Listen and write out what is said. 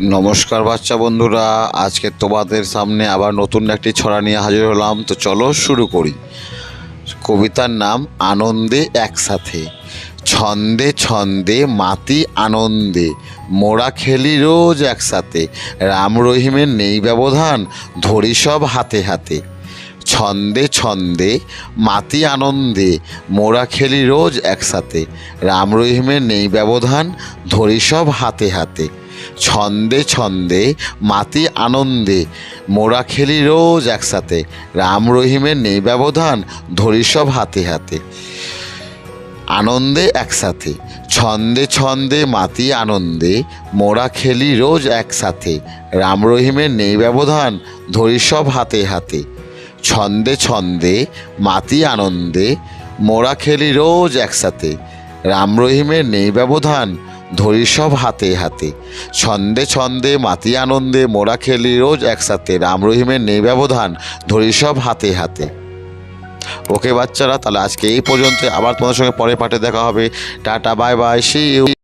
নমস্কার বাচ্চা বন্ধুরা, আজকে তোমাদের সামনে আবার নতুন একটি ছড়া নিয়ে হাজির হলাম। তো চলো শুরু করি। কবিতার নাম, আনন্দে একসাথে। ছন্দে ছন্দে, মাতি আনন্দে। মোরা খেলি রোজ একসাথে। রাম রহিমের নেই ব্যবধান, ধরি সব হাতে হাতে। ছন্দে ছন্দে, মাতি আনন্দে। মোরা খেলি রোজ একসাথে। রাম রহিমের নেই ব্যবধান, ধরি সব হাতে হাতে। ছন্দে ছন্দে, মাতি আনন্দে মোরা খেলি রোজ একসাথে, রাম রহিমের নেই ব্যবধান, ধরি সব হাতে হাতে। আনন্দে একসাথে, ছন্দে ছন্দে, মাতি আনন্দে মোরা খেলি রোজ একসাথে, রাম রহিমের নেই ব্যবধান, ধরি সব হাতে হাতে। ছন্দে ছন্দে, মাতি আনন্দে মোরা খেলি রোজ একসাথে, রাম রহিমের নেই ব্যবধান ধরি সব হাতে হাতে। ছন্দে ছন্দে, মাতি আনন্দে মোরা খেলি, রোজ একসাথে। রাম রহিমের নেই ব্যবধান, ধরি সব হাতে হাতে। ওকে বাচ্চারা, তাহলে আজকে এই পর্যন্ত আবার তোমাদের সঙ্গে পরে পাঠে দেখা হবে। Tata, bye bye see you